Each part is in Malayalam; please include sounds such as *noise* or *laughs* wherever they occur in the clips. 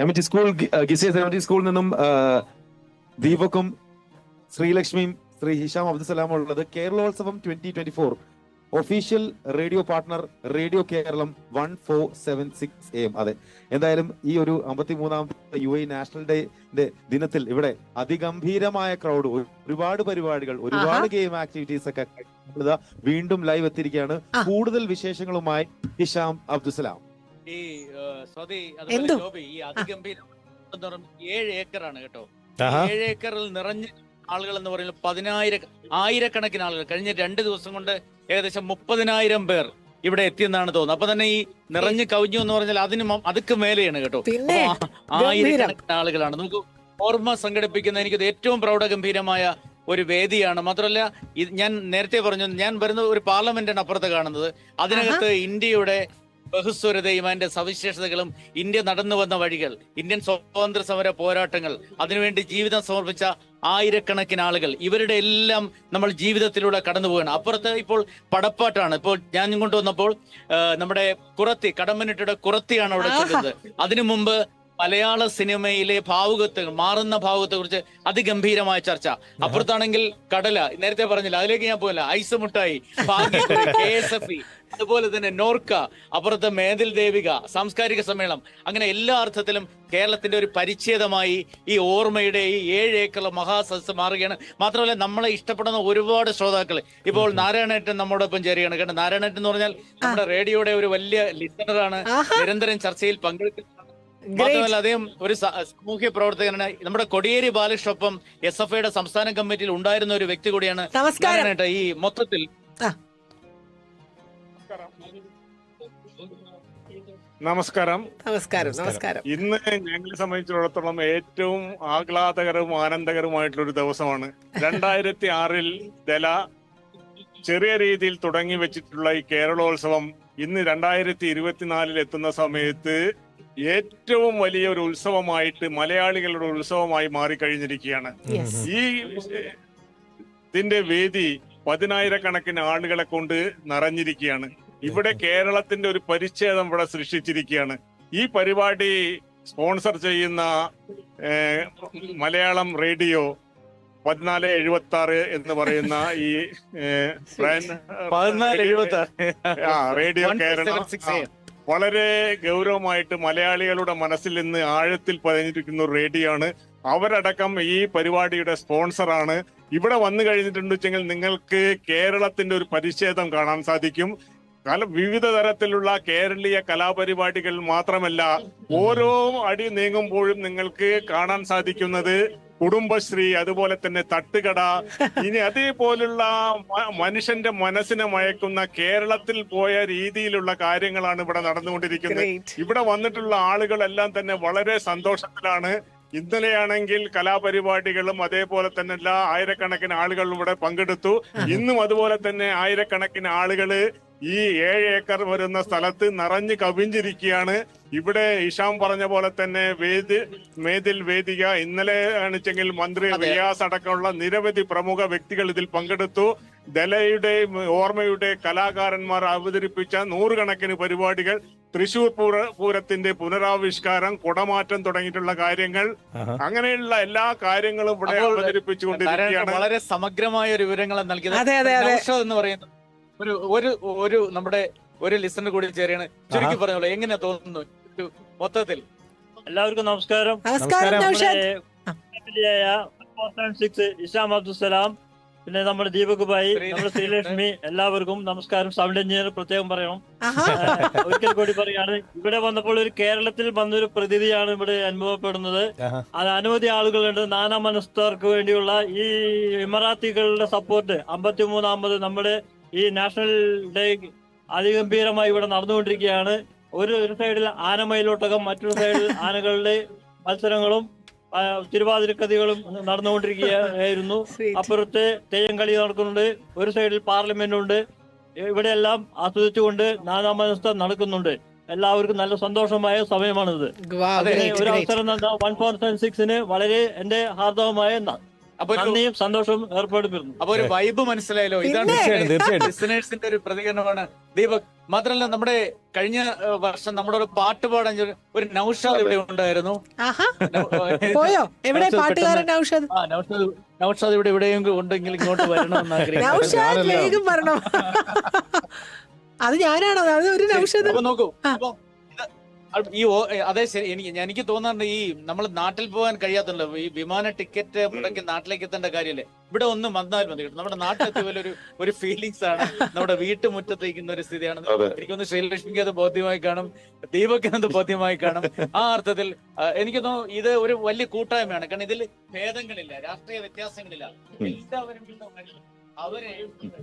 എം ടി സ്കൂൾ ഗിസിയസ് എം ടി സ്കൂളിൽ നിന്നും ആ, ദീപക്കും ശ്രീലക്ഷ്മിയും ശ്രീ ഹിഷാം അബ്ദുസലാമും ഉള്ളത് Keralolsavam twenty twenty four official radio partner radio Keralam one four seven six M അതെ. എന്തായാലും ഈ ഒരു അമ്പത്തി മൂന്നാമത്തെ യു എ നാഷണൽ ഡേന്റെ ദിനത്തിൽ ഇവിടെ അതിഗംഭീരമായ ക്രൗഡ് ഒരുപാട് പരിപാടികൾ ഒരുപാട് ഗെയിം ആക്ടിവിറ്റീസ് ഒക്കെ വീണ്ടും ലൈവ് എത്തിയിരിക്കുകയാണ്. കൂടുതൽ വിശേഷങ്ങളുമായി ഹിഷാം അബ്ദുസലാം. ഈ സ്വതി? അതുപോലെ ഈ അതിഗംഭീരം ഏഴ് ഏക്കറാണ് കേട്ടോ. ഏഴ് ഏക്കറിൽ നിറഞ്ഞ ആളുകൾ എന്ന് പറയുന്നത് പതിനായിര ആയിരക്കണക്കിന് ആളുകൾ. കഴിഞ്ഞ രണ്ട് ദിവസം കൊണ്ട് ഏകദേശം മുപ്പതിനായിരം പേർ ഇവിടെ എത്തിയെന്നാണ് തോന്നുന്നത്. അപ്പൊ തന്നെ ഈ നിറഞ്ഞു കവിഞ്ഞു എന്ന് പറഞ്ഞാൽ അതിന് അതുക്ക് മേലെയാണ് കേട്ടോ. ആയിരക്കണക്കിന് ആളുകളാണ്. നമുക്ക് ഓർമ്മ സംഘടിപ്പിക്കുന്ന എനിക്കത് ഏറ്റവും പ്രൗഢഗംഭീരമായ ഒരു വേദിയാണ്. മാത്രമല്ല ഞാൻ നേരത്തെ പറഞ്ഞു ഞാൻ വരുന്നത് ഒരു പാർലമെന്റാണ് അപ്പുറത്ത് കാണുന്നത്. അതിനകത്ത് ഇന്ത്യയുടെ ബഹുസ്വരതയും അതിന്റെ സവിശേഷതകളും ഇന്ത്യ നടന്നു വന്ന വഴികൾ ഇന്ത്യൻ സ്വാതന്ത്ര്യ സമര പോരാട്ടങ്ങൾ അതിനുവേണ്ടി ജീവിതം സമർപ്പിച്ച ആയിരക്കണക്കിന് ആളുകൾ ഇവരുടെ എല്ലാം നമ്മൾ ജീവിതത്തിലൂടെ കടന്നു പോവുകയാണ്. അപ്പുറത്ത് ഇപ്പോൾ പടപ്പാട്ടാണ്. ഇപ്പോൾ ഞാൻ കൊണ്ടുവന്നപ്പോൾ നമ്മുടെ കുറത്തി കടമ്പനിട്ടയുടെ കുറത്തിയാണ് അവിടെ. ചൊല്ലുന്നത് അതിനു മുമ്പ് മലയാള സിനിമയിലെ ഭാവുകത്തെ മാറുന്ന ഭാവുകത്തെ കുറിച്ച് അതിഗംഭീരമായ ചർച്ച. അപ്പുറത്താണെങ്കിൽ കടല നേരത്തെ പറഞ്ഞില്ല അതിലേക്ക് ഞാൻ പോയില്ല. ഐസ് മുട്ടായി *laughs* കെ എസ് എഫ് ഇ അതുപോലെ തന്നെ നോർക്ക അപ്പുറത്ത് മേതിൽ ദേവിക സാംസ്കാരിക സമ്മേളനം. അങ്ങനെ എല്ലാ അർത്ഥത്തിലും കേരളത്തിന്റെ ഒരു പരിച്ഛേദമായി ഈ ഓർമ്മയുടെ ഈ ഏഴ് ഏക്കർ മഹാസദസ് മാറുകയാണ്. മാത്രമല്ല നമ്മളെ ഇഷ്ടപ്പെടുന്ന ഒരുപാട് ശ്രോതാക്കൾ. ഇപ്പോൾ നാരായണേട്ടൻ നമ്മോടൊപ്പം ചേരുകയാണ്. കാരണം നാരായണേട്ടൻ എന്ന് പറഞ്ഞാൽ നമ്മുടെ റേഡിയോയുടെ ഒരു വലിയ ലിസണറാണ് നിരന്തരം ചർച്ചയിൽ പങ്കെടുക്കുന്ന. മാത്രമല്ല അദ്ദേഹം ഒരു സാമൂഹ്യ പ്രവർത്തകനാണ്. നമ്മുടെ കൊടിയേരി ബാലകൃഷ്ണൊപ്പം എസ് എഫ് ഐയുടെ സംസ്ഥാന കമ്മിറ്റിയിൽ ഉണ്ടായിരുന്ന ഒരു വ്യക്തി കൂടിയാണ് നമസ്കാരം. ഈ മൊത്തത്തിൽ. നമസ്കാരം. നമസ്കാരം നമസ്കാരം. ഇന്ന് ഞങ്ങളെ സംബന്ധിച്ചിടത്തോളം ഏറ്റവും ആഹ്ലാദകരവും ആനന്ദകരവുമായിട്ടുള്ള ഒരു ദിവസമാണ്. രണ്ടായിരത്തി ആറിൽ ദല ചെറിയ രീതിയിൽ തുടങ്ങി വെച്ചിട്ടുള്ള ഈ കേരളോത്സവം ഇന്ന് രണ്ടായിരത്തി ഇരുപത്തിനാലിൽ എത്തുന്ന സമയത്ത് ഏറ്റവും വലിയ ഒരു ഉത്സവമായിട്ട് മലയാളികളുടെ ഉത്സവമായി മാറിക്കഴിഞ്ഞിരിക്കുകയാണ്. ഈ ഇതിന്റെ വേദി പതിനായിരക്കണക്കിന് ആളുകളെ കൊണ്ട് നിറഞ്ഞിരിക്കുകയാണ്. ഇവിടെ കേരളത്തിന്റെ ഒരു പരിച്ഛേദം ഇവിടെ സൃഷ്ടിച്ചിരിക്കുകയാണ്. ഈ പരിപാടി സ്പോൺസർ ചെയ്യുന്ന മലയാളം റേഡിയോ പതിനാല് എഴുപത്തി ആറ് എന്ന് പറയുന്ന ഈ ഏഹ്, ബ്രാൻഡ്- ആ റേഡിയോ കേരളം. വളരെ ഗൗരവമായിട്ട് മലയാളികളുടെ മനസ്സിൽ നിന്ന് ആഴത്തിൽ പതിഞ്ഞിരിക്കുന്ന ഒരു റേഡിയോ ആണ് അവരടക്കം ഈ പരിപാടിയുടെ സ്പോൺസറാണ്. ഇവിടെ വന്നു കഴിഞ്ഞിട്ടുണ്ട് വെച്ചെങ്കിൽ നിങ്ങൾക്ക് കേരളത്തിന്റെ ഒരു പരിച്ഛേദം കാണാൻ സാധിക്കും. വിവിധ തരത്തിലുള്ള കേരളീയ കലാപരിപാടികൾ മാത്രമല്ല ഓരോ അടി നീങ്ങുമ്പോഴും നിങ്ങൾക്ക് കാണാൻ സാധിക്കുന്നത് കുടുംബശ്രീ അതുപോലെ തന്നെ തട്ടുകട ഇനി അതേപോലുള്ള മനുഷ്യന്റെ മനസ്സിനെ മയക്കുന്ന കേരളത്തിൽ പോയ രീതിയിലുള്ള കാര്യങ്ങളാണ് ഇവിടെ നടന്നുകൊണ്ടിരിക്കുന്നത്. ഇവിടെ വന്നിട്ടുള്ള ആളുകളെല്ലാം തന്നെ വളരെ സന്തോഷത്തിലാണ്. ഇന്നലെയാണെങ്കിൽ കലാപരിപാടികളും അതേപോലെ തന്നെ എല്ലാ ആയിരക്കണക്കിന് ആളുകൾ ഇവിടെ പങ്കെടുത്തു. ഇന്നും അതുപോലെ തന്നെ ആയിരക്കണക്കിന് ആളുകൾ ഈ ഏഴ് ഏക്കർ വരുന്ന സ്ഥലത്ത് നിറഞ്ഞു കവിഞ്ഞിരിക്കുകയാണ്. ഇവിടെ ഇഷാം പറഞ്ഞ പോലെ തന്നെ വേദി മേതിൽ വേദിക ഇന്നലെ ആണെച്ചെങ്കിൽ മന്ത്രി. റിയാസ് അടക്കമുള്ള നിരവധി പ്രമുഖ വ്യക്തികൾ ഇതിൽ പങ്കെടുത്തു. ദലയുടെ ഓർമ്മയുടെ കലാകാരന്മാർ അവതരിപ്പിച്ച നൂറുകണക്കിന് പരിപാടികൾ തൃശൂർ പൂര പൂരത്തിന്റെ പുനരാവിഷ്കാരം കുടമാറ്റം തുടങ്ങിയിട്ടുള്ള കാര്യങ്ങൾ. അങ്ങനെയുള്ള എല്ലാ കാര്യങ്ങളും ഇവിടെ അവതരിപ്പിച്ചുകൊണ്ടിരിക്കുകയാണ്. വളരെ സമഗ്രമായ ഒരു വിവരങ്ങൾ നൽകിയത്. എന്ന് പറയുന്ന ഒരു ഒരു ഒരു നമ്മുടെ ഒരു ലിസണർ കൂടി ചേരുകയാണ്. ചുരുക്കി പറഞ്ഞോളൂ എങ്ങനെ തോന്നുന്നു? ഒരു മൊത്തത്തിൽ. എല്ലാവർക്കും നമസ്കാരം. നമസ്കാരം. ഇസ്ലാം അബ്ദുസലാം പിന്നെ നമ്മുടെ ദീപക് ഭായി ശ്രീ- നമ്മുടെ ശ്രീലക്ഷ്മി എല്ലാവർക്കും നമസ്കാരം. സൗണ്ട് എഞ്ചിനീയർ പ്രത്യേകം പറയണം. ഒരിക്കൽ കൂടി പറയാണ്. ഇവിടെ വന്നപ്പോൾ ഒരു കേരളത്തിൽ വന്നൊരു പ്രതിനിധിയാണ് ഇവിടെ അനുഭവപ്പെടുന്നത്. അത് അനവധി ആളുകളുണ്ട്. നാനാ മനസ്ഥർക്ക് വേണ്ടിയുള്ള ഈ ഇമറാത്തികളുടെ സപ്പോർട്ട് അമ്പത്തി മൂന്നാമത് നമ്മുടെ ഈ നാഷണൽ ഡേ അതിഗംഭീരമായി ഇവിടെ നടന്നുകൊണ്ടിരിക്കുകയാണ്. ഒരു ഒരു സൈഡിൽ ആനമയിലോട്ടകം മറ്റൊരു സൈഡിൽ ആനകളുടെ മത്സരങ്ങളും തിരുവാതിരക്കഥകളും നടന്നുകൊണ്ടിരിക്കുകയായിരുന്നു. അപ്പുറത്തെ അപ്പുറത്ത് തെയ്യം കളി നടക്കുന്നുണ്ട് ഒരു സൈഡിൽ പാർലമെന്റ് ഉണ്ട് ഇവിടെയെല്ലാം ആസ്വദിച്ചുകൊണ്ട് നാനാമനസ്ഥ നടക്കുന്നുണ്ട്. എല്ലാവർക്കും നല്ല സന്തോഷമായ സമയമാണിത്. ഒരു അവസരം വൺ ഫോർ സെവൻ സിക്സിന് വളരെ എന്റെ ഹാർദവമായ അപ്പൊ നന്ദിയും സന്തോഷവും ഏർപ്പെടുത്തിരുന്നു അപ്പൊ ഒരു വൈബ് മനസ്സിലായല്ലോ. ഇതാണ് ലിസണേഴ്സിന്റെ ഒരു പ്രതികരണമാണ്. ദീപക് മാത്രമല്ല നമ്മുടെ കഴിഞ്ഞ വർഷം നമ്മുടെ ഒരു പാട്ട് പാടാൻ ഒരു- നൌഷാദ് ഇവിടെ ഉണ്ടായിരുന്നു. ആഹാ. പോയോ? എവിടെ നൗഷാദ് പാട്ടുകാരൻ നൗഷാദ്? ആ നൌഷാദ് നൌഷാദ് ഇവിടെ എവിടെയെങ്കിലും ഉണ്ടെങ്കിൽ ഇങ്ങോട്ട് വരണമെന്ന് ആഗ്രഹിക്കുന്നു. നൗഷാദ് ഞാനല്ല. വരണം. അത് ഞാനാണോ? അത് ഒരു നൗഷാദ് നോക്കൂ. ഈ അതെ ശരി. എനിക്ക് എനിക്ക് തോന്നാറുണ്ട് ഈ നമ്മൾ നാട്ടിൽ പോകാൻ കഴിയാത്തല്ലോ ഈ വിമാന ടിക്കറ്റ് മുടക്കി നാട്ടിലേക്ക് എത്തേണ്ട കാര്യമല്ലേ ഇവിടെ ഒന്നും വന്നാൽ മതി കേട്ടോ. നമ്മുടെ നാട്ടിലെത്തിയ പോലെ ഒരു ഒരു ഫീലിങ്സ് ആണ് നമ്മുടെ വീട്ടുമുറ്റത്തേക്കുന്ന ഒരു സ്ഥിതിയാണ്. എനിക്കൊന്ന് ശ്രീലക്ഷ്മിക്ക് അത് ബോധ്യമായി കാണും. ദീപക്കിന് അത് ബോധ്യമായി കാണും. ആ അർത്ഥത്തിൽ എനിക്ക് തോന്നുന്നു ഇത് ഒരു വലിയ കൂട്ടായ്മയാണ്. കാരണം ഇതിൽ ഭേദങ്ങളില്ല രാഷ്ട്രീയ വ്യത്യാസങ്ങളില്ല. എല്ലാവരും അവരെ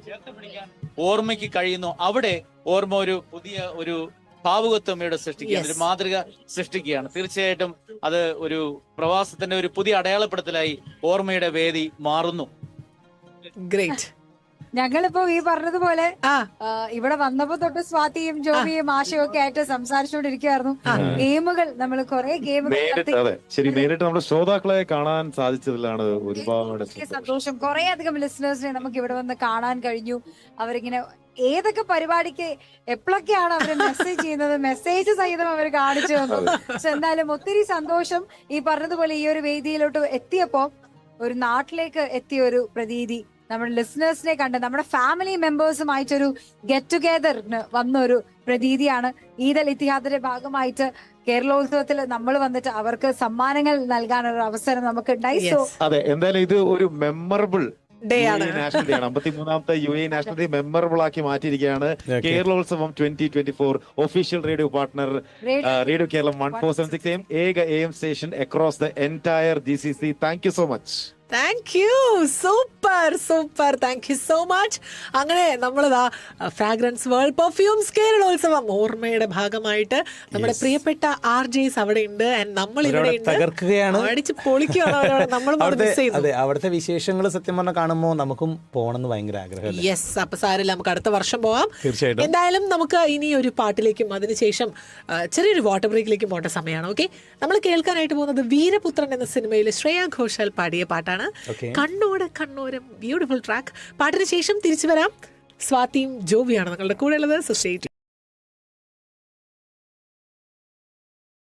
ചേർത്ത് പിടിക്കാൻ ഓർമ്മയ്ക്ക് കഴിയുന്നു. അവിടെ ഓർമ്മ ഒരു പുതിയ ഒരു ഭാവുകത്വമയുടെ സൃഷ്ടിക്കുകയാണ് Yes. ഒരു മാതൃക സൃഷ്ടിക്കുകയാണ്. തീർച്ചയായിട്ടും അത് ഒരു പ്രവാസത്തിന്റെ ഒരു പുതിയ അടയാളപ്പെടുത്തലായി ഓർമ്മയുടെ വേദി മാറുന്നു. ഗ്രേറ്റ് ഞങ്ങളിപ്പോ ഈ പറഞ്ഞതുപോലെ ഇവിടെ വന്നപ്പോ തൊട്ട് സ്വാതിയും ജോബിയും ആശയും ഒക്കെ ആയിട്ട് സംസാരിച്ചുകൊണ്ടിരിക്കുകയായിരുന്നു ഗെയിമുകൾ നമ്മൾ കുറെ ഗെയിമുകൾ ശരി നേരിട്ട് നമ്മുടെ ശ്രോതാക്കളെ കാണാൻ സാധിച്ചതിലാണ് ഒരുപാട് സന്തോഷം. കുറെ അധികം ലിസണേഴ്സിനെ നമുക്ക് ഇവിടെ വന്ന് കാണാൻ കഴിഞ്ഞു. അവരിങ്ങനെ ഏതൊക്കെ പരിപാടിക്ക് എപ്പോഴൊക്കെയാണ് അവർ മെസ്സേജ് ചെയ്യുന്നത്? മെസ്സേജ് സഹിതം അവർ കാണിച്ചു തന്നു. പക്ഷെ എന്തായാലും ഒത്തിരി സന്തോഷം ഈ പറഞ്ഞതുപോലെ ഈ ഒരു വേദിയിലോട്ട് എത്തിയപ്പോ ഒരു നാട്ടിലേക്ക് എത്തിയ ഒരു പ്രതീതി നമ്മുടെ ലിസണേഴ്സിനെ കണ്ട് നമ്മുടെ ഫാമിലി മെമ്പേഴ്സുമായിട്ടൊരു ഗെറ്റ് ടുഗെദറിന് വന്ന ഒരു പ്രതീതിയാണ്. ഈദൽ ഇത്തിഹാദിന്റെ ഭാഗമായിട്ട് കേരളോത്സവത്തിൽ നമ്മൾ വന്നിട്ട് അവർക്ക് സമ്മാനങ്ങൾ നൽകാനൊരു അവസരം നമുക്ക് ഉണ്ടായി സോ അതെ എന്തായാലും ഇത് ഒരു മെമ്മറബിൾ ഡേ ആണ്. നാഷണൽ ഡേ ആണ്. അമ്പത്തി U A national day memorable ആക്കി മാറ്റിയിരിക്കുകയാണ്. Keralolsavam twenty twenty four official radio partner radio Keralam one four seven six M ഏക A M station across the entire G C C thank you so much thank you super super thank you so much അങ്ങനെ നമ്മളിതാ ഫ്രാഗ്രൻസ് വേൾഡ് പെർഫ്യൂംസ് കേരളോത്സവം ഓർമ്മയുടെ ഭാഗമായിട്ട് നമ്മുടെ. പ്രിയപ്പെട്ട ആർ ജെസ് അവിടെ ഉണ്ട് ആൻഡ് നമ്മൾ ഇവിടെ തകർക്കുകയാണ്. അടിച്ച് പൊളിക്കുകയാണ് നമ്മൾ അവിടുത്തെ അതെ വിശേഷങ്ങൾ സത്യം പറഞ്ഞാൽ കാണുമ്പോൾ നമുക്കും പോകണമെന്ന് ഭയങ്കര ആഗ്രഹം യെസ് അപ്പൊ സാരില്ല നമുക്ക് അടുത്ത വർഷം പോവാം. തീർച്ചയായിട്ടും. എന്തായാലും നമുക്ക് ഇനി ഒരു പാട്ടിലേക്കും അതിനുശേഷം ചെറിയൊരു വാട്ടർ ബ്രേക്കിലേക്കും പോകേണ്ട സമയമാണ് ഓക്കെ നമ്മൾ കേൾക്കാനായിട്ട് പോകുന്നത് വീരപുത്രൻ എന്ന സിനിമയിൽ ശ്രേയ ഘോഷാൽ പാടിയ പാട്ടാണ്. Okay. കണ്ണോട് കണ്ണോരം. ബ്യൂട്ടിഫുൾ ട്രാക്ക് പാട്ടിന് ശേഷം തിരിച്ചു വരാം. സ്വാതിയും ജോബിയാണ് നിങ്ങളുടെ കൂടെ ഉള്ളത് സൊസൈറ്റി